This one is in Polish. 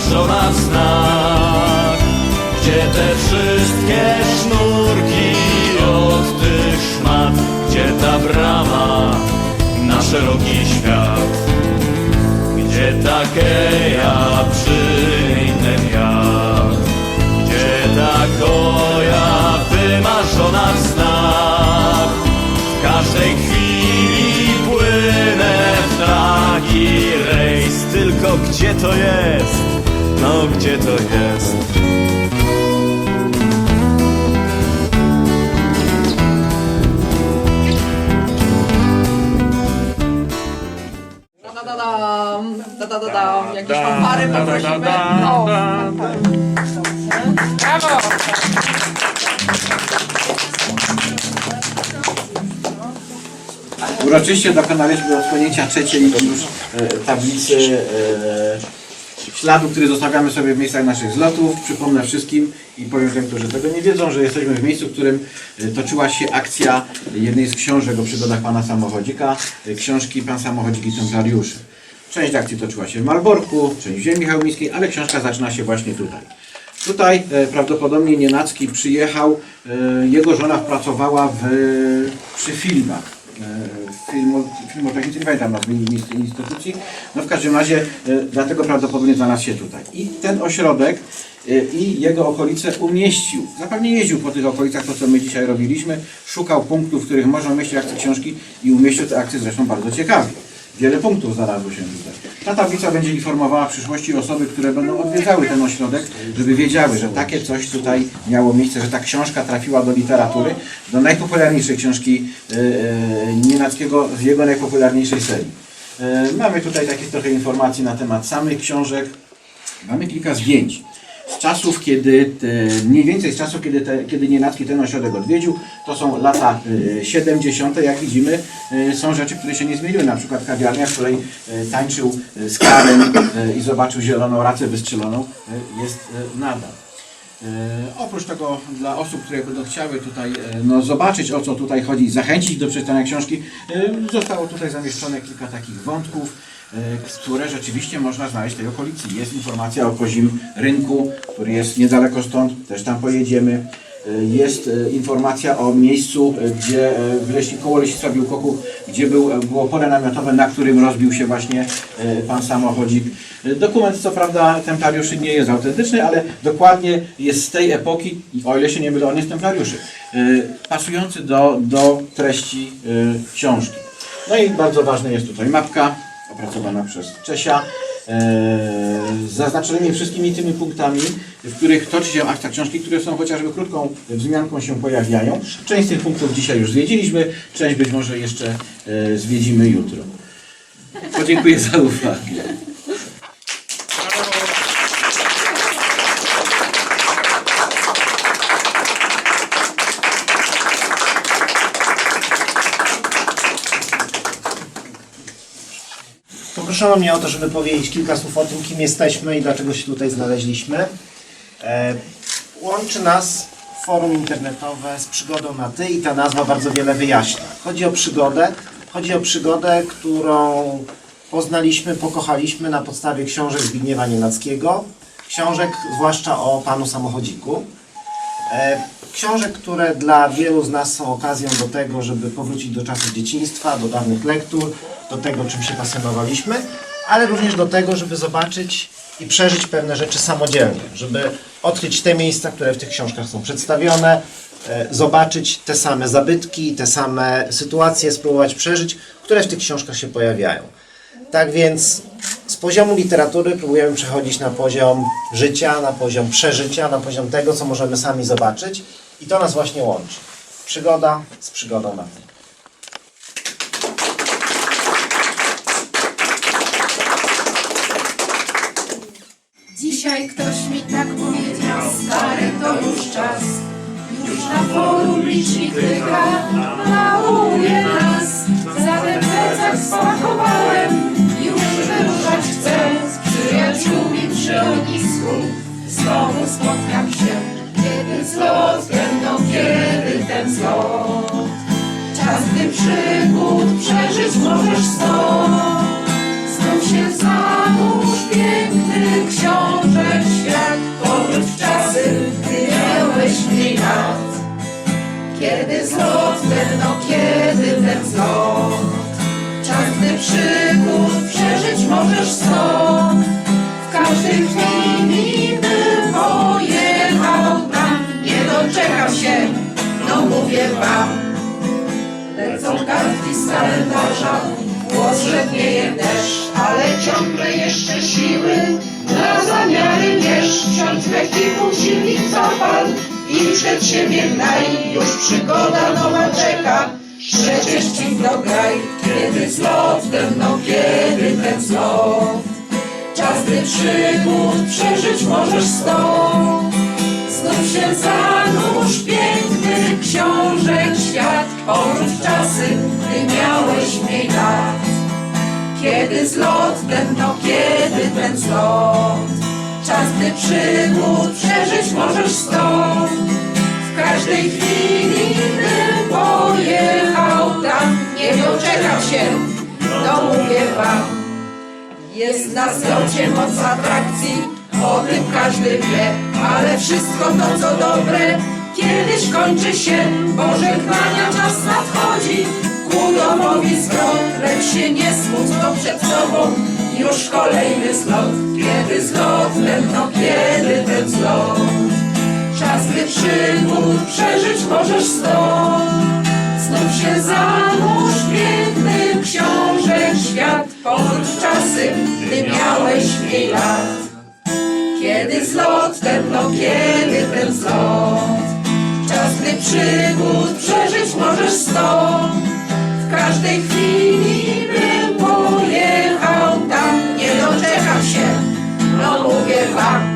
w snach Gdzie te wszystkie sznurki od tych szmat? Gdzie ta brama na szeroki świat? Gdzie takie ja przyjdę miach Gdzie ta koja wymarzona w snach W każdej chwili płynę w taki rejs. Tylko gdzie to jest? No gdzie to jest? Da-da-da-dam, da-da-da-dam, jakieś fanfary poprosimy. No, fanfary. Brawo! Uroczyście dokonaliśmy odsłonięcia trzeciej już e, tablicy e, śladu, który zostawiamy sobie w miejscach naszych zlotów. Przypomnę wszystkim i powiem tym, którzy tego nie wiedzą, że jesteśmy w miejscu, w którym e, toczyła się akcja jednej z książek o przygodach pana samochodzika, e, książki Pan Samochodzik i Templariuszy. Część akcji toczyła się w Malborku, część w ziemi chełmiskiej, ale książka zaczyna się właśnie tutaj. Tutaj e, prawdopodobnie Nienacki przyjechał, jego żona pracowała w, przy filmach. E, Filmo, filmotechnicy, nie pamiętam nazwy inst- instytucji. No w każdym razie e, dlatego prawdopodobnie znalazł się tutaj. I ten ośrodek e, i jego okolice umieścił. Zapewne jeździł po tych okolicach, to co my dzisiaj robiliśmy, szukał punktów, w których można umieścić akcje książki i umieścił te akcje zresztą bardzo ciekawie. Wiele punktów znalazło się tutaj. Ta tablica będzie informowała w przyszłości osoby, które będą odwiedzały ten ośrodek, żeby wiedziały, że takie coś tutaj miało miejsce, że ta książka trafiła do literatury, do najpopularniejszej książki e, e, Nienackiego z jego najpopularniejszej serii. E, mamy tutaj takie trochę informacji na temat samych książek. Mamy kilka zdjęć. Z czasów, kiedy, mniej więcej z czasów, kiedy, te, kiedy Nienacki ten ośrodek odwiedził, to są lata y, 70. Jak widzimy, y, są rzeczy, które się nie zmieniły. Na przykład kawiarnia, w której y, tańczył z Karem i zobaczył zieloną racę wystrzeloną, jest nadal. E, oprócz tego dla osób, które będą chciały tutaj e, no, zobaczyć o co tutaj chodzi, zachęcić do przeczytania książki, e, zostało tutaj zamieszczone kilka takich wątków, e, które rzeczywiście można znaleźć w tej okolicy. Jest informacja o kozim rynku, który jest niedaleko stąd, też tam pojedziemy. E, Jest e, informacja o miejscu, e, gdzie e, w leśni, koło Leśnictwa Biłkoków, gdzie był, e, było pole namiotowe, na którym rozbił się właśnie e, pan samochodzik. E, Dokument co prawda templariuszy nie jest autentyczny, ale dokładnie jest z tej epoki, i o ile się nie mylę, on jest templariuszy, e, pasujący do, do treści e, książki. No i bardzo ważna jest tutaj mapka opracowana przez Czesia e, z zaznaczonymi wszystkimi tymi punktami, w których toczy się akcja książki, które są chociażby krótką wzmianką się pojawiają. Część z tych punktów dzisiaj już zwiedziliśmy, część być może jeszcze e, zwiedzimy jutro. Podziękuję za uwagę. Poproszono mnie o to, żeby powiedzieć kilka słów o tym, kim jesteśmy i dlaczego się tutaj znaleźliśmy. E, łączy nas forum internetowe z przygodą na ty i ta nazwa bardzo wiele wyjaśnia. Chodzi o przygodę, chodzi o przygodę, którą poznaliśmy, pokochaliśmy na podstawie książek Zbigniewa Nienackiego, książek zwłaszcza o panu samochodziku. E, Książek, które dla wielu z nas są okazją do tego, żeby powrócić do czasów dzieciństwa, do dawnych lektur, do tego, czym się pasjonowaliśmy, ale również do tego, żeby zobaczyć i przeżyć pewne rzeczy samodzielnie, żeby odkryć te miejsca, które w tych książkach są przedstawione, e, zobaczyć te same zabytki, te same sytuacje, spróbować przeżyć, które w tych książkach się pojawiają. Tak więc z poziomu literatury próbujemy przechodzić na poziom życia, na poziom przeżycia, na poziom tego, co możemy sami zobaczyć i to nas właśnie łączy. Przygoda z przygodą na tym. Dzisiaj ktoś mi tak powiedział, stary to już czas. Już na forum licznik tyka, małuje nas. Za plecak spakowałem, już wyruszać chcę. Z przyjaciółmi przy ognisku, znowu spotkam się. Kiedy zlot będą, kiedy ten zlot. Czas, gdy przygód przeżyć możesz sto. kiedy zlot no kiedy ten zlot? Czas, gdy przygód przeżyć możesz stąd. W każdym chwili bym pojechał tam. Nie doczekam się, no mówię wam. Lecą kartki z kalendarza, głos rzeknieje deszcz, ale ciągle jeszcze siły na zamiary mierz. Wsiądź w ekwipu silnik zapal i przed siebie gnaj. Już przygoda nowa czeka, przecież ci dograj. Kiedy zlot ten, no kiedy ten zlot. Czas gdy przygód przeżyć możesz stąd. Znów się zanurz piękny książek świat w czasy, gdy miałeś mniej lat Kiedy zlot ten, no kiedy ten zlot Gdy przygód przeżyć możesz stąd. W każdej chwili bym pojechał tam Nie doczekam się, no mówię wam. Jest na zlocie moc atrakcji, o tym każdy wie, ale wszystko to co dobre kiedyś kończy się. Pożegnania czas nadchodzi, ku domowi zwrot, lecz się nie smuć, to przed tobą już kolejny zlot. Kiedy zlot no kiedy ten zlot? Czas gdy przygód przeżyć możesz stąd. Znów się zanurz w pięknych książek świat Powrót w czasy, gdy miałeś mniej lat Kiedy zlot ten, no kiedy ten zlot Czas, gdy przygód przeżyć możesz stąd W każdej chwili bym pojechał